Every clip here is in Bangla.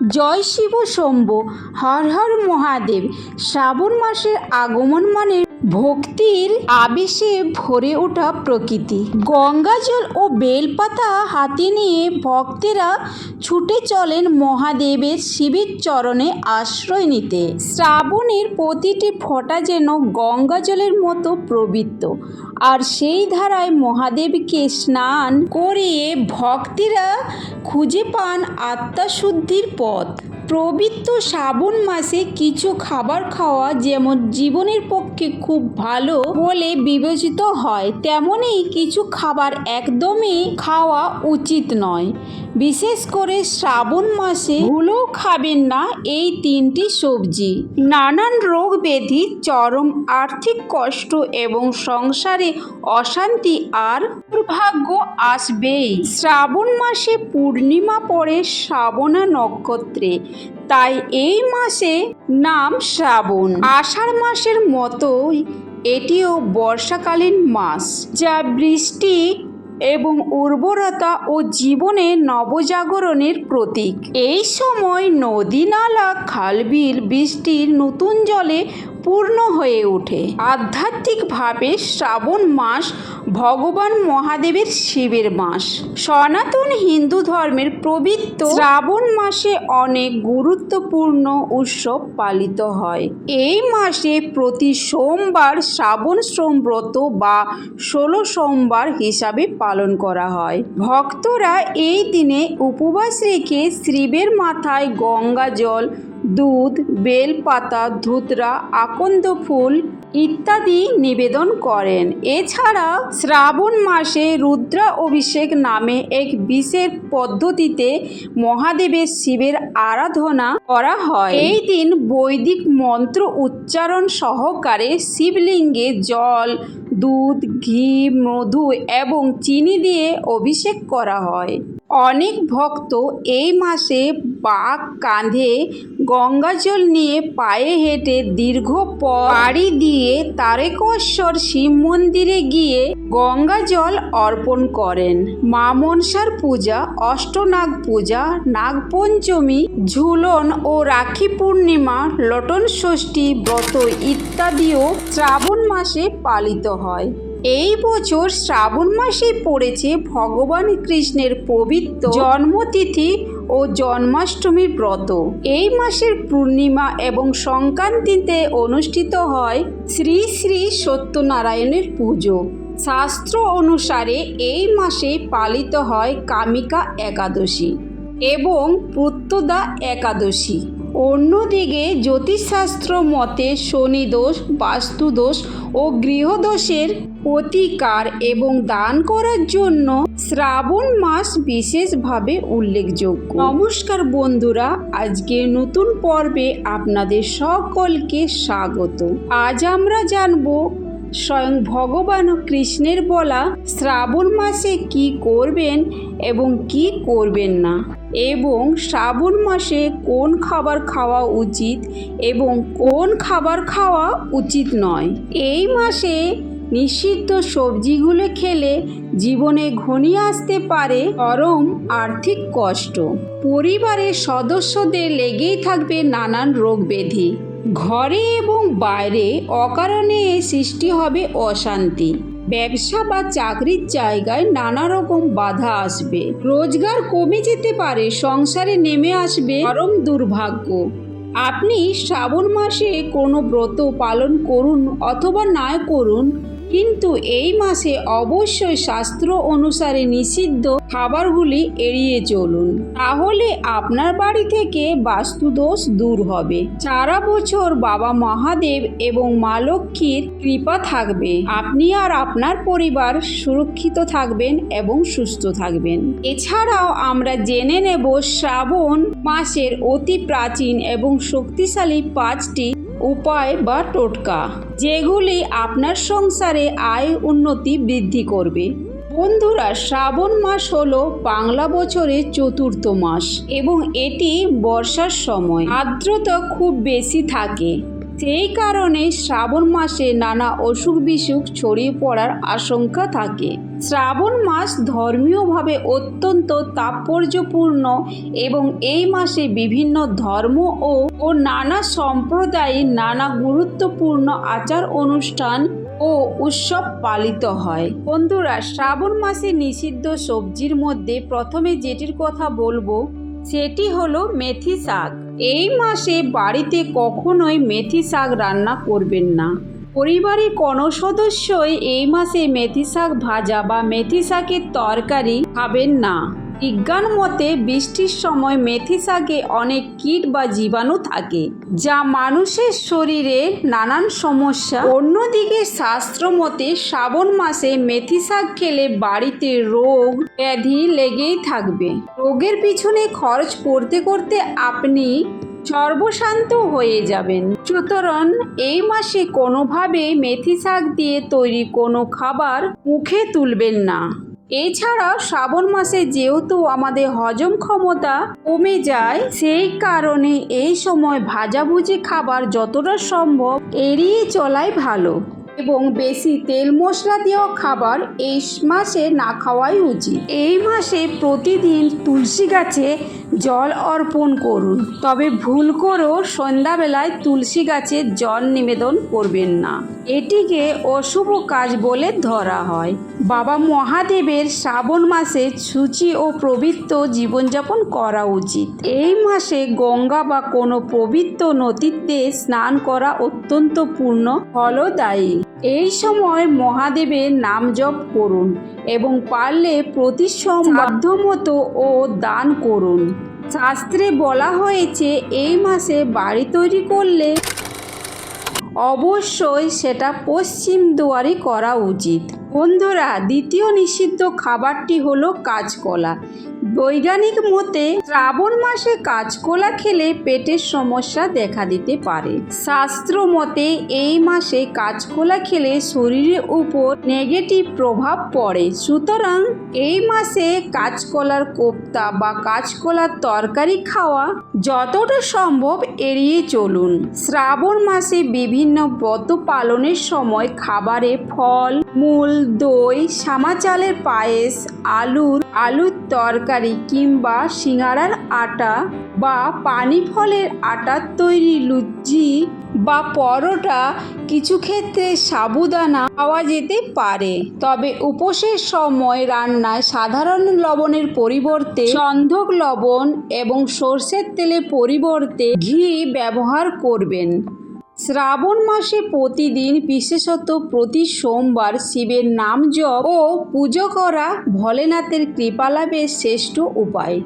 জয় শিব শম্ভু হর হর মহাদেব। শ্রাবণ মাসের আগমন মানে ভক্তির আবেশে ভরে ওঠা প্রকৃতি। গঙ্গাজল ও বেলপাতা হাতে নিয়ে ভক্তেরা ছুটে চলেন মহাদেবের শিবের চরণে আশ্রয় নিতে। শ্রাবণের প্রতিটি ফোঁটা যেন গঙ্গাজলের মতো প্রবৃত্ত। আর সেই ধারায় মহাদেবকে স্নান করিয়ে ভক্তেরা খুঁজে পান আত্মাশুদ্ধির পথ। পবিত্র শ্রাবণ মাসে কিছু খাবার খাওয়া যেমন জীবনের পক্ষে খুব ভালো বলে বিবেচিত হয়, তেমনই কিছু খাবার একদমই খাওয়া উচিত নয়। বিশেষ করে শ্রাবণ মাসে ভুলেও খাবেন না এই তিনটি সবজি। নানান রোগ ব্যাধি, চরম আর্থিক কষ্ট এবং সংসারে অশান্তি আর দুর্ভাগ্য আসবেই। শ্রাবণ মাসে পূর্ণিমা পড়ে শ্রাবণা নক্ষত্রে। তাই এই মাসে নাম শ্রাবণ। আষাঢ় মাসের মতোই এটিও বর্ষাকালীন মাস, যা বৃষ্টি এবং উর্বরতা ও জীবনে নবজাগরণের প্রতীক। এই সময় নদী, নালা, খালবিল, বৃষ্টির নতুন জলে পূর্ণ হয়ে ওঠে। আধ্যাত্মিকভাবে শ্রাবণ মাস ভগবান মহাদেবের শিবের মাস। সনাতন হিন্দু ধর্মের পবিত্র শ্রাবণ মাসে অনেক গুরুত্বপূর্ণ উৎসব পালিত হয়। এই মাসে প্রতি সোমবার শ্রাবণ সোমব্রত বা ষোলো সোমবার হিসাবে পালন করা হয়। ভক্তরা এই দিনে উপবাস রেখে শিবের মাথায় গঙ্গা জল দুধ বেলপাতা ধুতরা, আকন্দ ফুল ইত্যাদি নিবেদন করেন। এছাড়া শ্রাবণ মাসে রুদ্রা অভিষেক নামে এক বিশেষ পদ্ধতিতে মহাদেবের শিবের আরাধনা করা হয়। এই দিন বৈদিক মন্ত্র উচ্চারণ সহকারে শিবলিঙ্গে জল, দুধ, ঘি, মধু এবং চিনি দিয়ে অভিষেক করা হয়। অনেক ভক্ত এই মাসে বাঘ কাঁধে গঙ্গাজল নিয়ে পায়ে হেঁটে দীর্ঘ পাড়ি দিয়ে তারেকেশ্বর শিব মন্দিরে গিয়ে গঙ্গা জল অর্পণ করেন। মা মনসার পূজা, অষ্টনাগ পূজা, নাগপঞ্চমী, ঝুলন ও রাখি পূর্ণিমা, লটন ষষ্ঠী, ব্রত ইত্যাদিও শ্রাবণ মাসে পালিত হয়। এই বছর শ্রাবণ মাসে পড়েছে ভগবান কৃষ্ণের পবিত্র জন্মতিথি ও জন্মাষ্টমীর ব্রত। এই মাসের পূর্ণিমা এবং সংক্রান্তিতে অনুষ্ঠিত হয় শ্রী শ্রী সত্যনারায়ণের পুজো। শাস্ত্র অনুসারে এই মাসে পালিত হয় কামিকা একাদশী এবং প্রত্যদা একাদশী। অন্যদিকে জ্যোতিষশাস্ত্র মতে শনিদোষ বাস্তুদোষ ও গৃহদোষের প্রতিকার এবং দান করার জন্য শ্রাবণ মাস বিশেষভাবে উল্লেখযোগ্য। নমস্কার বন্ধুরা আজকে নতুন পর্বে আপনাদের সকলকে স্বাগত। আজ আমরা জানব স্বয়ং ভগবান কৃষ্ণের বলা শ্রাবণ মাসে কি করবেন এবং কি করবেন না? এবং শ্রাবণ মাসে কোন খাবার খাওয়া উচিত এবং কোন খাবার খাওয়া উচিত নয়? এই মাসে নিষিদ্ধ সবজিগুলো খেলে জীবনে ঘনিয়ে আসতে পারে চরম আর্থিক কষ্ট। পরিবারের সদস্যদের লেগেই থাকবে নানান রোগ ব্যাধি ঘরে এবং বাইরে অকারণে সৃষ্টি হবে অশান্তি। ব্যবসা বা চাকরির জায়গায় নানা রকম বাধা আসবে। রোজগার কমে যেতে পারে, সংসারে নেমে আসবে চরম দুর্ভাগ্য। আপনি শ্রাবণ মাসে কোনো ব্রত পালন করুন অথবা না করুন কিন্তু এই মাসে অবশ্যই শাস্ত্র অনুসারে নিষিদ্ধ খাবারগুলি এড়িয়ে চলুন। তাহলে আপনার বাড়ি থেকে বাস্তুদোষ দূর হবে। সারা বছর বাবা মহাদেব এবং মা লক্ষ্মীর কৃপা থাকবে। আপনি আর আপনার পরিবার সুরক্ষিত থাকবেন এবং সুস্থ থাকবেন। এছাড়াও আমরা জেনে নেব শ্রাবণ মাসের অতি প্রাচীন এবং শক্তিশালী পাঁচটি উপায় বা টোটকা, যেগুলি আপনার সংসারে আয় উন্নতি বৃদ্ধি করবে। বন্ধুরা, শ্রাবণ মাস হলো বাংলা বছরের চতুর্থ মাস এবং এটি বর্ষার সময়। আর্দ্রতা খুব বেশি থাকে। সেই কারণে শ্রাবণ মাসে নানা অসুখ বিসুখ ছড়িয়ে পড়ার আশঙ্কা থাকে। শ্রাবণ মাস ধর্মীয়ভাবে অত্যন্ত তাৎপর্যপূর্ণ এবং এই মাসে বিভিন্ন ধর্ম ও ও নানা সম্প্রদায়ে নানা গুরুত্বপূর্ণ আচার অনুষ্ঠান ও উৎসব পালিত হয়। বন্ধুরা, শ্রাবণ মাসে নিষিদ্ধ সবজির মধ্যে প্রথমে যেটির কথা বলব, সেটি হলো মেথি শাক। এই মাসে বাড়িতে কখনোই মেথি শাক রান্না করবেন না। পরিবারের কোনো সদস্যই এই মাসে মেথি শাক ভাজা বা মেথি শাকের তরকারি খাবেন না। বিজ্ঞান মতে বৃষ্টির সময় মেথি শাকে অনেক কীট বা জীবাণু থাকে, যা মানুষের শরীরে নানান সমস্যা। অন্যদিকে শাস্ত্র মতে শ্রাবণ মাসে মেথি শাক খেলে বাড়িতে রোগ ব্যাধি লেগেই থাকবে। রোগের পিছনে খরচ করতে করতে আপনি সর্বশান্ত হয়ে যাবেন। সুতরাং এই মাসে কোনোভাবে মেথি শাক দিয়ে তৈরি কোনো খাবার মুখে তুলবেন না। এছাড়া শ্রাবণ মাসে যেহেতু আমাদের হজম ক্ষমতা কমে যায়, সেই কারণে এই সময় ভাজাভুজি খাবার যতটা সম্ভব এড়িয়ে চলাই ভালো। এবং বেশি তেল মশলা দেওয়া খাবার এই মাসে না খাওয়াই উচিত। এই মাসে প্রতিদিন তুলসী গাছে জল অর্পণ করুন। তবে ভুল করেও সন্ধ্যাবেলায় তুলসী গাছে জল নিবেদন করবেন না। এটিকে অশুভ কাজ বলে ধরা হয়। বাবা মহাদেবের শ্রাবণ মাসে সূচি ও পবিত্র জীবনযাপন করা উচিত। এই মাসে গঙ্গা বা কোনো পবিত্র নদীতে স্নান করা অত্যন্ত পূর্ণ, ফলদায়ী। এই সময় মহাদেবের নাম জপ করুন এবং পারলে প্রতি মতো ও দান করুন। শাস্ত্রে বলা হয়েছে, এই মাসে বাড়ি তৈরি করলে অবশ্যই সেটা পশ্চিম দুয়ারে করা উচিত। বন্ধুরা দ্বিতীয় নিষিদ্ধ খাবারটি হলো কাঁচকলা। বৈজ্ঞানিক মতে, শ্রাবণ মাসে কাঁচকলা খেলে পেটের সমস্যা দেখা দিতে পারে। শাস্ত্র মতে, এই মাসে কাঁচকলা খেলে শরীরের উপর নেগেটিভ প্রভাব পড়ে। সুতরাং এই মাসে কাঁচকলার কোপ্তা বা কাঁচকলার তরকারি খাওয়া যতটা সম্ভব এড়িয়ে চলুন। শ্রাবণ মাসে বিভিন্ন ব্রত পালনের সময় খাবারে ফল, মূল, দই সামা চালের পায়েস, আলুর আলুর তরকারি কিংবা সিঙাড়ার আটা বা পানি ফলের আটার তৈরি লুচি বা পরোটা কিছু ক্ষেত্রে সাবুদানা পাওয়া যেতে পারে। তবে উপোসের সময় রান্নায় সাধারণ লবণের পরিবর্তে সন্ধক লবণ এবং সর্ষের তেলের পরিবর্তে ঘি ব্যবহার করবেন। শ্রাবণ মাসে প্রতিদিন, বিশেষত প্রতি সোমবার শিবের নাম জপ ও পুজো করা ভোলেনাথের কৃপালাভের শ্রেষ্ঠ উপায়।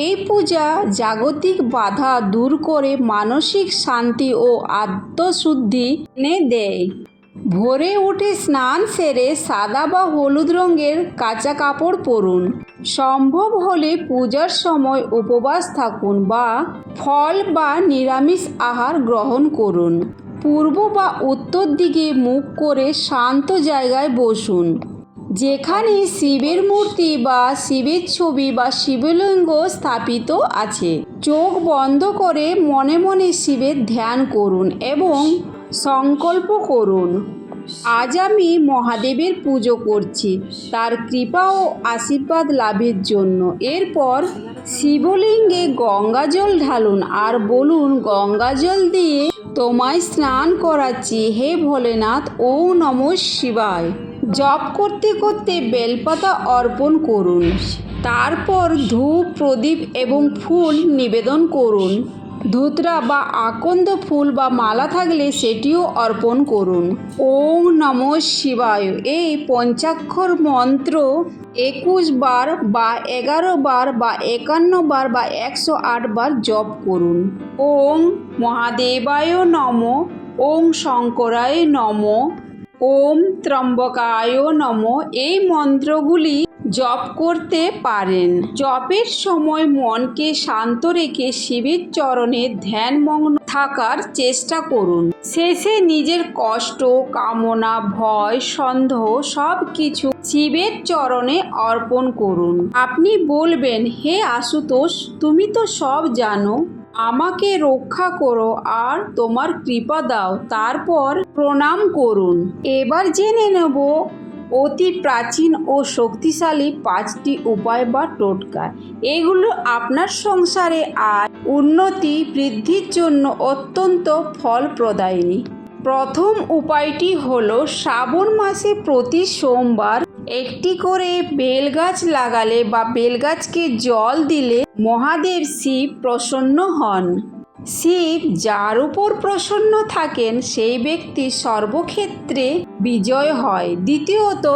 এই পূজা জাগতিক বাধা দূর করে মানসিক শান্তি ও আত্মশুদ্ধি এনে দেয়। ভোরে উঠে স্নান সেরে সাদা বা হলুদ রঙের কাঁচা কাপড় পরুন। সম্ভব হলে পূজার সময় উপবাস থাকুন বা ফল বা নিরামিষ আহার গ্রহণ করুন। পূর্ব বা উত্তর দিকে মুখ করে শান্ত জায়গায় বসুন। যেখানে শিবের মূর্তি বা শিবের ছবি বা শিবলিঙ্গ স্থাপিত আছে। চোখ বন্ধ করে মনে মনে শিবের ধ্যান করুন এবং সংকল্প করুন। আজ আমি মহাদেবের পুজো করছি। তার কৃপা ও আশীর্বাদ লাভের জন্য। এরপর শিবলিঙ্গে গঙ্গা জল ঢালুন আর বলুন, গঙ্গা জল দিয়ে তোমায় স্নান করাচ্ছি। হে ভোলেনাথ ও নম শিবায়। জপ করতে করতে বেলপাতা অর্পণ করুন। তারপর ধূপ, প্রদীপ এবং ফুল নিবেদন করুন। ধুতরা বা আকন্দ ফুল বা মালা থাকলে সেটিও অর্পণ করুন। ওম নম শিবায়। এই পঞ্চাক্ষর মন্ত্র একুশ বার বা এগারো বার বা একান্ন বার বা একশো আট বার জপ করুন। ওম মহাদেবায় নম। ওম শঙ্করায় নম। ওম ত্রম্বকায় নম। এই মন্ত্রগুলি জপ করতে পারেন। জপের সময় মনকে শান্ত রেখে শিবের চরণে ধ্যানমগ্ন থাকার চেষ্টা করুন। শেষে নিজের কষ্ট, কামনা, ভয়, সন্দেহ সব কিছু শিবের চরণে অর্পণ করুন। আপনি বলবেন, হে আশুতোষ, তুমি তো সব জানো। আমাকে রক্ষা করো আর তোমার কৃপা দাও। তারপর প্রণাম করুন। এবার জেনে নেব অতি প্রাচীন ও শক্তিশালী পাঁচটি উপায় বা টোটকা। এগুলো আপনার সংসারে আর উন্নতি বৃদ্ধির জন্য অত্যন্ত ফলপ্রদায়িনী। প্রথম উপায়টি হল, শ্রাবণ মাসে প্রতি সোমবার একটি করে বেলগাছ লাগালে বা বেলগাছকে জল দিলে মহাদেব শিব প্রসন্ন হন। শিব যার উপর প্রসন্ন থাকেন, সেই ব্যক্তি সর্বক্ষেত্রে বিজয় হয়। দ্বিতীয়ত,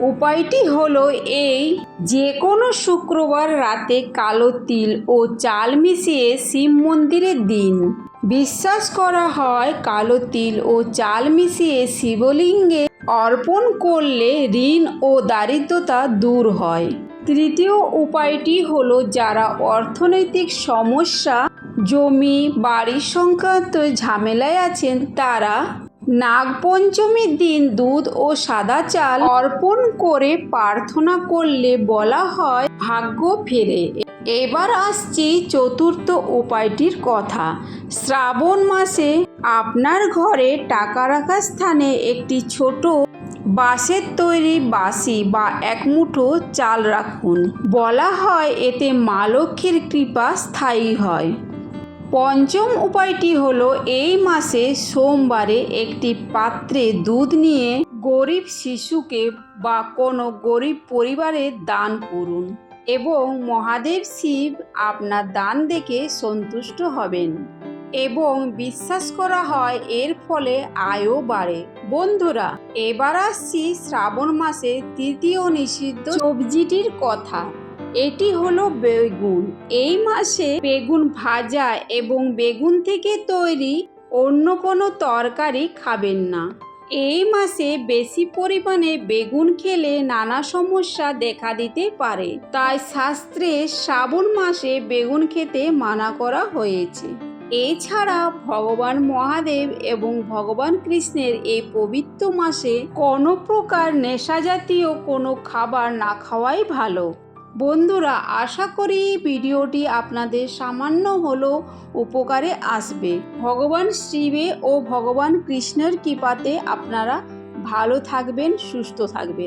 উপায়টি হলো এই, যে কোনো শুক্রবার রাতে কালো তিল ও চাল মিশিয়ে শিব মন্দিরে দিন। বিশ্বাস করা হয়, কালো তিল ও চাল মিশিয়ে শিবলিঙ্গে অর্পণ করলে ঋণ ও দারিদ্রতা দূর হয়। তৃতীয় উপায়টি হলো যারা অর্থনৈতিক সমস্যা জমি, বাড়ির সংক্রান্ত ঝামেলায় আছেন তারা। নাগপঞ্চমীর দিন দুধ ও সাদা চাল অর্পণ করে প্রার্থনা করলে বলা হয় ভাগ্য ফেরে। এবার আসছি চতুর্থ উপায়টির কথা। শ্রাবণ মাসে আপনার ঘরে টাকা রাখার স্থানে একটি ছোট বাঁশের তৈরি বাঁশি বা এক মুঠো চাল রাখুন। বলা হয় এতে মা লক্ষ্মীর কৃপা স্থায়ী হয়। পঞ্চম উপায়টি হলো এই মাসে সোমবারে একটি পাত্রে দুধ নিয়ে গরিব শিশুকে বা কোনো গরিব পরিবারে দান করুন এবং মহাদেব শিব আপনার দান দেখে সন্তুষ্ট হবেন এবং বিশ্বাস করা হয় এর ফলে আয়ও বাড়ে। বন্ধুরা, এবার আসছি শ্রাবণ মাসে তৃতীয় নিষিদ্ধ সবজিটির কথা। এটি হলো বেগুন। এই মাসে বেগুন ভাজা এবং বেগুন থেকে তৈরি অন্য কোনো তরকারি খাবেন না। এই মাসে বেশি পরিমাণে বেগুন খেলে নানা সমস্যা দেখা দিতে পারে। তাই শাস্ত্রে শ্রাবণ মাসে বেগুন খেতে মানা করা হয়েছে। এছাড়া ভগবান মহাদেব এবং ভগবান কৃষ্ণের এই পবিত্র মাসে কোনো প্রকার নেশাজাতীয় কোনো খাবার না খাওয়াই ভালো। বন্ধুরা, আশা করি ভিডিওটি আপনাদের সামান্য হলেও উপকারে আসবে। ভগবান শিবে ও ভগবান কৃষ্ণের কৃপাতে আপনারা ভালো থাকবেন, সুস্থ থাকবেন।